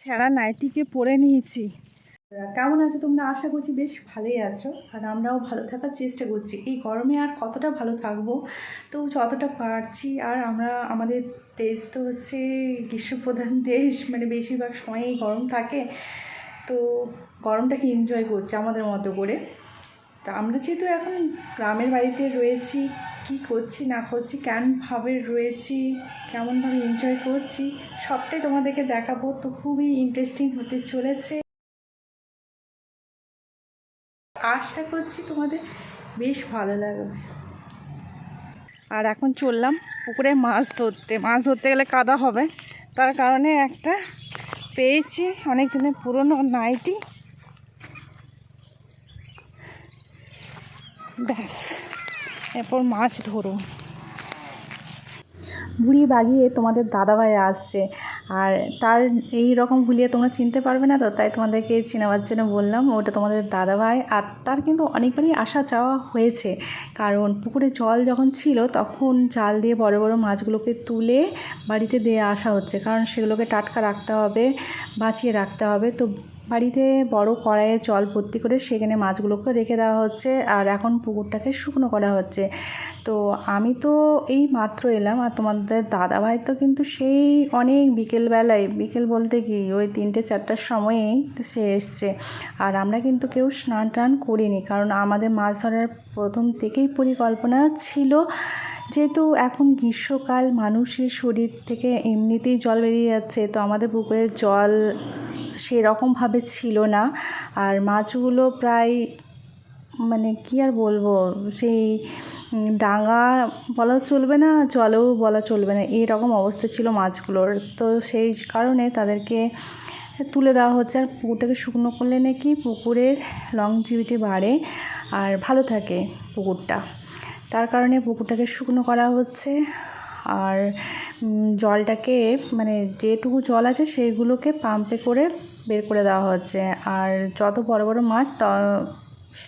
ছেঁড়া নাইটিকে পরে নিয়েছি। কেমন আছো তোমরা? আশা করছি বেশ ভালোই আছো। আর আমরাও ভালো থাকার চেষ্টা করছি। এই গরমে আর কতটা ভালো থাকব? তো যতটা পারছি। আর আমরা, আমাদের দেশ তো হচ্ছে গ্রীষ্মপ্রধান দেশ। মানে বেশিরভাগ সময়ই গরম থাকে। তো গরমটাকে এনজয় করছে আমাদের মতো করে। তা আমরা যেহেতু এখন গ্রামের বাড়িতে রয়েছি কি করছি, না করছি কেমনভাবে রয়েছি কেমনভাবে এনজয় করছি, সবটাই তোমাদেরকে দেখাবো। তো খুবই ইন্টারেস্টিং হতে চলেছে। আশা করছি তোমাদের বেশ ভালো লাগবে। আর এখন চললাম পুকুরে মাছ ধরতে। মাছ ধরতে গেলে কাদা হবে। তার কারণে একটা পেয়েছি অনেক দিনের পুরনো নাইটি। ব্যাস। এরপর মাছ ধরো। বুড়ি বাগিয়ে তোমাদের দাদাভাই আসছে। আর তার এই রকম ভুলিয়ে তোমরা চিনতে পারবে না তো, তাই তোমাদেরকে চিনাবার জন্য বললাম, ওটা তোমাদের দাদাভাই। আর তার কিন্তু অনেকবারই আসা চাওয়া হয়েছে, কারণ পুকুরে জল যখন ছিল তখন জাল দিয়ে বড় বড় মাছগুলোকে তুলে বাড়িতে দিয়ে আসা হচ্ছে। কারণ সেগুলোকে টাটকা রাখতে হবে, বাঁচিয়ে রাখতে হবে। তো বাড়িতে বড় কড়াইয়ে জল ভর্তি করে সেখানে মাছগুলোকে রেখে দেওয়া হচ্ছে আর এখন পুকুরটাকে শুকনো করা হচ্ছে। তো আমি তো এই মাত্র এলাম আর তোমাদের দাদাভাই তো কিন্তু সেই অনেক বিকেলবেলায়, বিকেল বলতে কি ওই তিনটে চারটার সময়েই সে এসছে। আর আমরা কিন্তু কেউ স্নান টান করিনি কারণ আমাদের মাছ ধরার প্রথম থেকেই পরিকল্পনা ছিল যেহেতু এখন গ্রীষ্মকাল, মানুষের শরীর থেকে এমনিতেই জল বেরিয়ে যাচ্ছে। তো আমাদের পুকুরের জল সেরকমভাবে ছিল না। আর মাছগুলো প্রায় মানে কি আর বলব, সেই ডাঙা বলা চলবে না, জলেও বলা চলবে না এইরকম অবস্থা ছিল মাছগুলোর। তো সেই কারণে তাদেরকে তুলে দেওয়া হচ্ছে। আর পুকুরটাকে শুকনো করলে নাকি পুকুরের লংজিভিটি বাড়ে। আর ভালো থাকে পুকুরটা। তার কারণে পুকুরটাকে শুকনো করা হচ্ছে। আর জলটাকে মানে যেটুকু জল আছে সেইগুলোকে পাম্পে করে বের করে দেওয়া হচ্ছে। আর যত বড় বড় মাছ ত-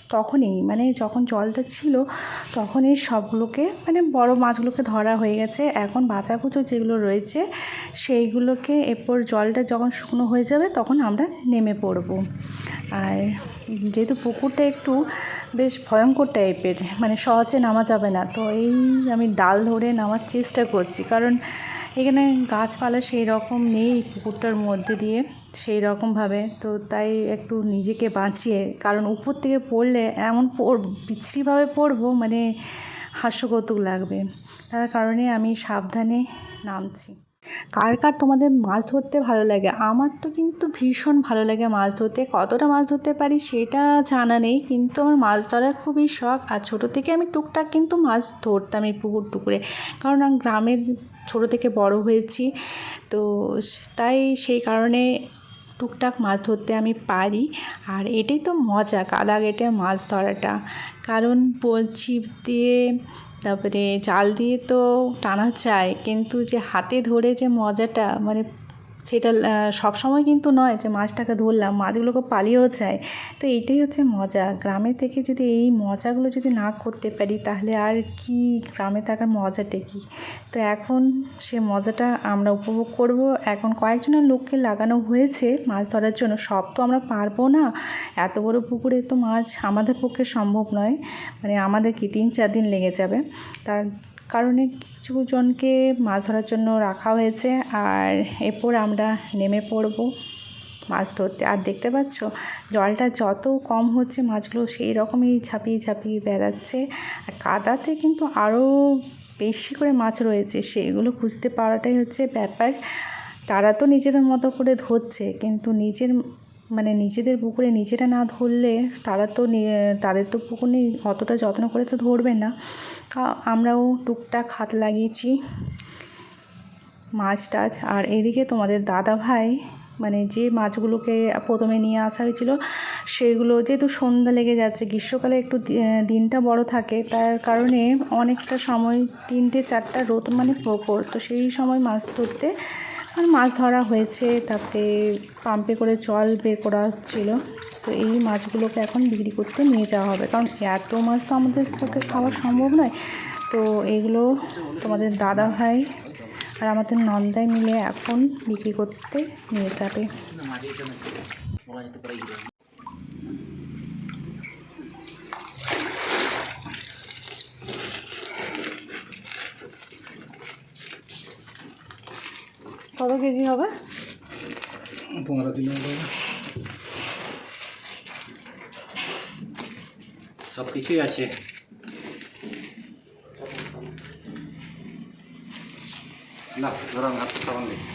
তখনই মানে যখন জলটা ছিল, তখনই সবগুলোকে মানে বড় মাছগুলোকে ধরা হয়ে গেছে। এখন বাঁচাকুচো যেগুলো রয়েছে, সেইগুলোকে এরপর জলটা যখন শুকনো হয়ে যাবে, তখন আমরা নেমে পড়ব। আর যেহেতু পুকুরটা একটু বেশ ভয়ঙ্কর টাইপের মানে সহজে নামা যাবে না, তো এই আমি ডাল ধরে নামার চেষ্টা করছি। কারণ এখানে গাছপালা সেই রকম নেই পুকুরটার মধ্যে দিয়ে, সেই রকমভাবে তো তাই একটু নিজেকে বাঁচিয়ে, কারণ উপর থেকে পড়লে এমন বিচ্ছিরিভাবে পড়ব মানে হাস্যকৌতুক লাগবে। তার কারণে আমি সাবধানে নামছি। কার কার তোমাদের মাছ ধরতে ভালো লাগে? আমার তো কিন্তু ভীষণ ভালো লাগে মাছ ধরতে। কতটা মাছ ধরতে পারি সেটা জানা নেই, কিন্তু আমার মাছ ধরার খুবই শখ। আর ছোটো থেকে আমি টুকটাক কিন্তু মাছ ধরতাম এই পুকুর টুকুরে। কারণ আমি গ্রামের ছোটো থেকে বড় হয়েছি, তো তাই সেই কারণে টুকটাক মাছ ধরতে আমি পারি। আর এটাই তো মজা, কাদা কেটে মাছ ধরাটা। কারণ ছিপ দিয়ে তারপরে জাল দিয়ে তো টানা যায় কিন্তু যে হাতে ধরে যে মজাটা মানে সেটা সব সময় কিন্তু নয় যে মাছটাকে ধরলাম, মাছগুলোকে পালিয়েও যায়। তো এইটাই হচ্ছে মজা। গ্রামে থেকে যদি এই মজাগুলো যদি না করতে পারি, তাহলে আর কি গ্রামে থাকার মজাটা কি? তো এখন সে মজাটা আমরা উপভোগ করব। এখন কয়েকজনের লোককে লাগানো হয়েছে মাছ ধরার জন্য। সব তো আমরা পারব না। এত বড় পুকুরে তো মাছ আমাদের পক্ষে সম্ভব নয়। মানে আমাদের কি তিন চার দিন লেগে যাবে। তার কারণে কিছু জনকে মাছ ধরার জন্য রাখা হয়েছে। আর এরপর আমরা নেমে পড়ব মাছ ধরতে। আর দেখতে পাচ্ছ, জলটা যত কম হচ্ছে মাছগুলো সেই রকমই ঝাঁপিয়ে ঝাঁপিয়ে বেড়াচ্ছে। আর কাদাতে কিন্তু আরও বেশি করে মাছ রয়েছে, সেগুলো খুঁজতে পারাটাই হচ্ছে ব্যাপার। তারা তো নিজেদের মতো করে ধরছে, কিন্তু নিজের মানে নিজেদের পুকুরে নিজেরা না ধরলে তারা তো তাদের তো পুকুর নেই, অতটা যত্ন করে তো ধরবে না। আমরাও টুকটাক হাত লাগিয়েছি, মাছ টাছ। আর এদিকে তোমাদের দাদা ভাই মানে যে মাছগুলোকে প্রথমে নিয়ে আসা হয়েছিল, সেগুলো যেহেতু সন্ধ্যা লেগে যাচ্ছে, গ্রীষ্মকালে একটু দিনটা বড় থাকে, তার কারণে অনেকটা সময় তিনটে চারটা রোদ মানে প্রখর, তো সেই সময় মাছ ধরতে আর মাছ ধরা হয়েছে তাতে পাম্পে করে জল বের করা হচ্ছিল তো এই মাছগুলোকে এখন বিক্রি করতে নিয়ে যাওয়া হবে। কারণ এত মাছ তো আমাদের পক্ষে খাওয়া সম্ভব নয়। তো এগুলো তোমাদের দাদা ভাই আর আমাদের নন্দাই মিলে এখন বিক্রি করতে নিয়ে যাবে না মাঝে এটা নাকি বলা যেতে পারে গিয়ে কত কেজি হবে? পনেরো কিলো সব কিছুই আছে। না ধরুন হাত সাবান দেখি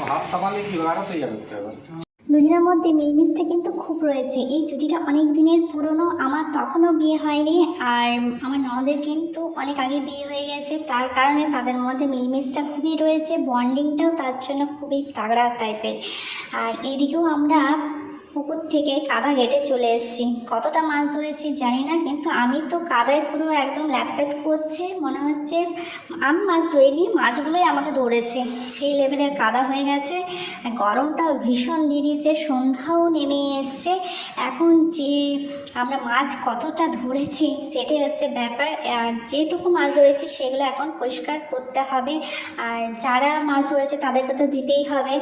হাত সাবান দেখি তৈরি করতে হবে দুজনের মধ্যে মিলমিশটা কিন্তু খুব রয়েছে। এই জুটিটা অনেক দিনের পুরনো, আমার তখনও বিয়ে হয়নি আর আমার নদের কিন্তু অনেক আগে বিয়ে হয়ে গেছে। তার কারণে তাদের মধ্যে মিলমিশটা খুবই রয়েছে, বন্ডিংটাও তার জন্য খুবই তাগড়া টাইপের আর এদিকেও আমরা পুকুর থেকে কাদা ঘেটে চলে এসেছি। কতটা মাছ ধরেছি জানি না, কিন্তু আমি তো কাদায় পুরো একদম ল্যাপপ্যাট করছে, মনে হচ্ছে আমি মাছ ধরিনি, মাছগুলোই আমাকে ধরেছে। সেই লেভেলের কাদা হয়ে গেছে, আর গরমটাও ভীষণ দিয়ে দিয়েছে সন্ধ্যাও নেমে এসছে। এখন যে আমরা মাছ কতটা ধরেছি, সেটাই হচ্ছে ব্যাপার। আর যেটুকু মাছ ধরেছি, সেগুলো এখন পরিষ্কার করতে হবে। আর যারা মাছ ধরেছে, তাদেরকে তো দিতেই হবে।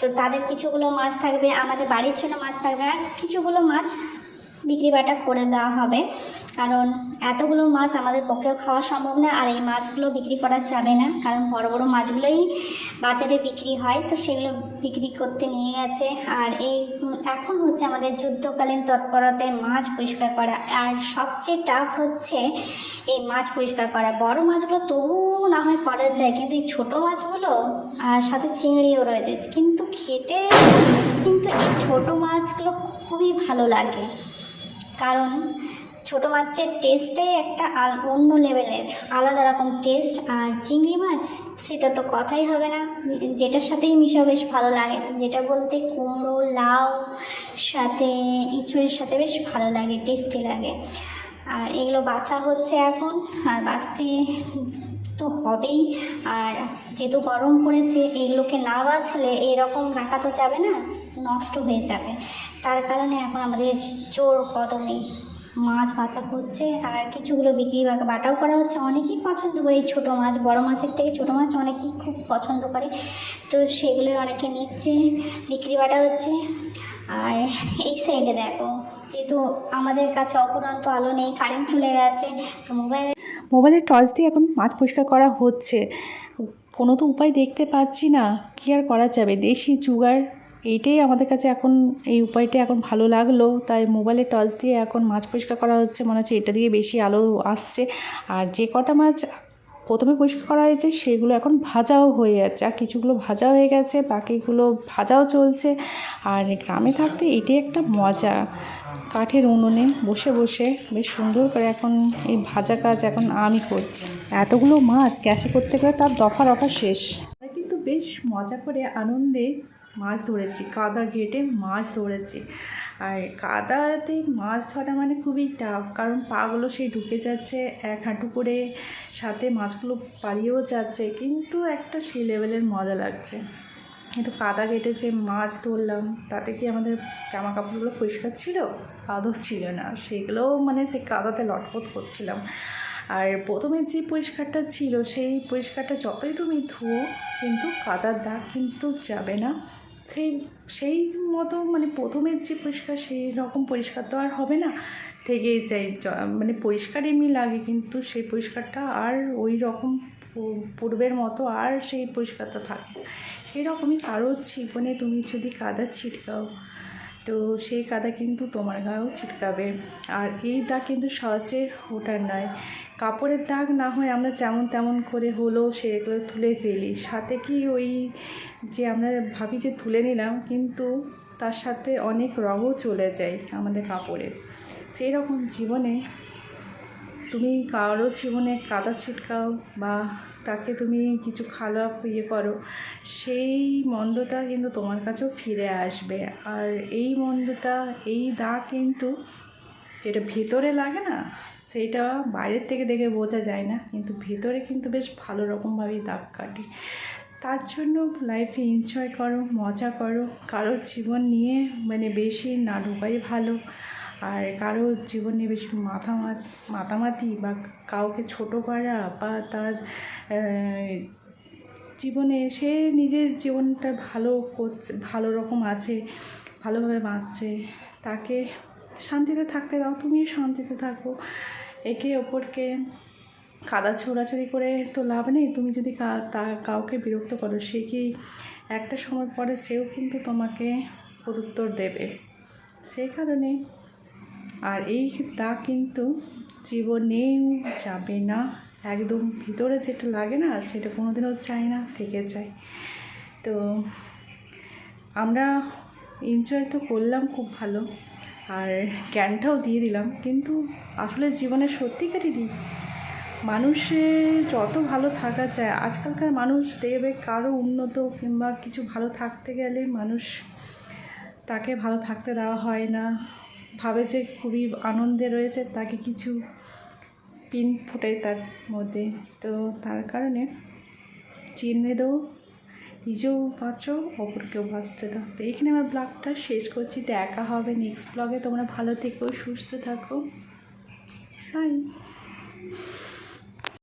তো তাদের কিছুগুলো মাছ থাকবে। আমাদের বাড়ির জন্য মাছ থাকবে আর কিছুগুলো মাছ বিক্রি বাটা করে দেওয়া হবে। কারণ এতগুলো মাছ আমাদের পক্ষেও খাওয়া সম্ভব না, আর এই মাছগুলো বিক্রি করা যাবে না। কারণ বড় বড় মাছগুলোই বাজারে বিক্রি হয়, তো সেগুলো বিক্রি করতে নিয়ে গেছে। আর এই এখন হচ্ছে আমাদের যুদ্ধকালীন তৎপরতায় মাছ পরিষ্কার করা। আর সবচেয়ে টাফ হচ্ছে এই মাছ পরিষ্কার করা। বড় মাছগুলো তবুও না হয় করা যায়, কিন্তু এই ছোটো মাছগুলো আর সাথে চিংড়িও রয়েছে। কিন্তু খেতে, কিন্তু এই ছোটো মাছগুলো খুবই ভালো লাগে। কারণ ছোটো মাছের টেস্টটাই একটা অন্য লেভেলের আলাদা রকম টেস্ট আর চিংড়ি মাছ, সেটা তো কথাই হবে না। যেটার সাথেই মিশা বেশ ভালো লাগে। যেটা বলতে কুমড়ো, লাউ, সাথে ইঁচুড়ের সাথে বেশ ভালো লাগে টেস্টি লাগে। আর এগুলো বাছা হচ্ছে এখন। আর বাঁচতে তো হবেই। আর যেহেতু গরম পড়েছে, এগুলোকে না বাঁচলে এরকম রাখা তো যাবে না, নষ্ট হয়ে যাবে। তার কারণে এখন আমাদের জোর কদমে মাছ বাছা হচ্ছে। আর কিছুগুলো বিক্রি বা, বাটাও করা হচ্ছে। অনেকেই পছন্দ করে এই ছোটো মাছ, বড় মাছের থেকে ছোটো মাছ অনেকেই খুব পছন্দ করে। তো সেগুলো অনেকে নিচ্ছে, বিক্রি বাটা হচ্ছে। আর এই সাইডে দেখো যেহেতু আমাদের কাছে অপরন্ত আলো নেই কারেন্ট চলে গেছে, তো মোবাইল মোবাইলের টর্চ দিয়ে এখন মাছ পরিষ্কার করা হচ্ছে। কোনো তো উপায় দেখতে পাচ্ছি না, কী আর করা যাবে? দেশি জুগার এইটাই আমাদের কাছে এখন, এই উপায়টা এখন ভালো লাগল। তাই মোবাইলের টর্চ দিয়ে এখন মাছ পরিষ্কার করা হচ্ছে, মনে হচ্ছে এটা দিয়ে বেশি আলো আসছে। আর যে কটা মাছ প্রথমে পরিষ্কার করা হয়েছে সেগুলো এখন ভাজাও হয়ে যাচ্ছে আর কিছুগুলো ভাজা হয়ে গেছে, বাকিগুলো ভাজাও চলছে। আর গ্রামে থাকতে এটি একটা মজা। কাঠের উনুনে বসে বসে বেশ সুন্দর করে এখন এই ভাজা কাজ এখন আমি করছি। এতগুলো মাছ গ্যাসে করতে গেলে তার দফা রফা শেষ কিন্তু বেশ মজা করে আনন্দে মাছ ধরেছি, কাদা ঘেটে মাছ ধরেছি। আর কাদাতে মাছ ধরা মানে খুবই টাফ কারণ পাগুলো সেই ঢুকে যাচ্ছে, এক হাঁটু করে সাথে মাছগুলো পালিয়েও যাচ্ছে, কিন্তু একটা সেই লেভেলের মজা লাগছে। কিন্তু কাদা কেটে যে মাছ ধরলাম, তাতে কি আমাদের জামা কাপড়গুলো পরিষ্কার ছিল? আদৌ ছিল না। সেগুলোও মানে সে কাদাতে লটপট করছিলাম। আর প্রথমে যে পরিষ্কারটা ছিল, সেই পরিষ্কারটা যতই তুমি ধুও, কিন্তু কাদার দাগ কিন্তু যাবে না। সেই সেই মতো মানে প্রথমের যে পরিষ্কার, সেই রকম পরিষ্কার তো আর হবে না। থেকেই যাই মানে পরিষ্কার এমনি লাগে, কিন্তু সেই পরিষ্কারটা আর ওই রকম পূর্বের মতো আর সেই পরিষ্কারটা থাকে সেই রকমই কারও জীবনে তুমি যদি কাদা ছিটকাও তো সেই কাদা কিন্তু তোমার গায়েও ছিটকাবে। আর এই দাগ কিন্তু সহজে ওঠার নয়। কাপড়ের দাগ না হয় আমরা যেমন তেমন করে হলো সেগুলো তুলে ফেলি। সাথে কি ওই যে আমরা ভাবি যে তুলে নিলাম, কিন্তু তার সাথে অনেক রঙও চলে যায় আমাদের কাপড়ের। সেই রকম জীবনে তুমি কারোর জীবনে কাদা ছিটকাও বা তাকে তুমি কিছু খারাপ ইয়ে করো, সেই মন্দটা কিন্তু তোমার কাছেও ফিরে আসবে। আর এই মন্দটা এই দাগ কিন্তু যেটা ভেতরে লাগে না, সেইটা বাইরের থেকে দেখে বোঝা যায় না। কিন্তু ভেতরে কিন্তু বেশ ভালো রকমভাবেই দাগ কাটে। তার জন্য লাইফে এনজয় করো, মজা করো। কারোর জীবন নিয়ে মানে বেশি না ঢোকাই ভালো। আর কারও জীবনে বেশি মাথা মাতামাতি বা কাউকে ছোট করা বা তার জীবনে সে নিজের জীবনটা ভালো করছে, ভালো রকম আছে, ভালোভাবে বাঁচছে, তাকে শান্তিতে থাকতে দাও, তুমিও শান্তিতে থাকো। একে অপরকে কাদা ছোড়াছড়ি করে তো লাভ নেই, তুমি যদি কা- তা, কাউকে বিরক্ত করো, সে কি একটা সময় পরে সেও কিন্তু তোমাকে প্রত্যুত্তর দেবে। সেই কারণে আর এই দাগ কিন্তু জীবনেও যাবে না। একদম ভিতরে যেটা লাগে না, সেটা কোনো দিনও চাই না, থেকে যায়। তো আমরা এনজয় তো করলাম খুব ভালো, আর জ্ঞানটাও দিয়ে দিলাম। কিন্তু আসলে জীবনে সত্যিকারেরই মানুষে যত ভালো থাকা যায়, আজকালকার মানুষ দেখবে কারও উন্নত কিংবা কিছু ভালো থাকতে গেলে মানুষ তাকে ভালো থাকতে দেওয়া হয় না। ভাবে যে খুবই আনন্দে রয়েছে, তাকে কিছু পিন ফুটে তার মধ্যে। তো তার কারণে চিনে দেও, নিজেও বাঁচো, অপরকেও বাঁচতে দাও। তো এইখানে আমার ব্লগটা শেষ করছি। দেখা হবে নেক্সট ব্লগে তোমরা ভালো থেকো, সুস্থ থাকো। বাই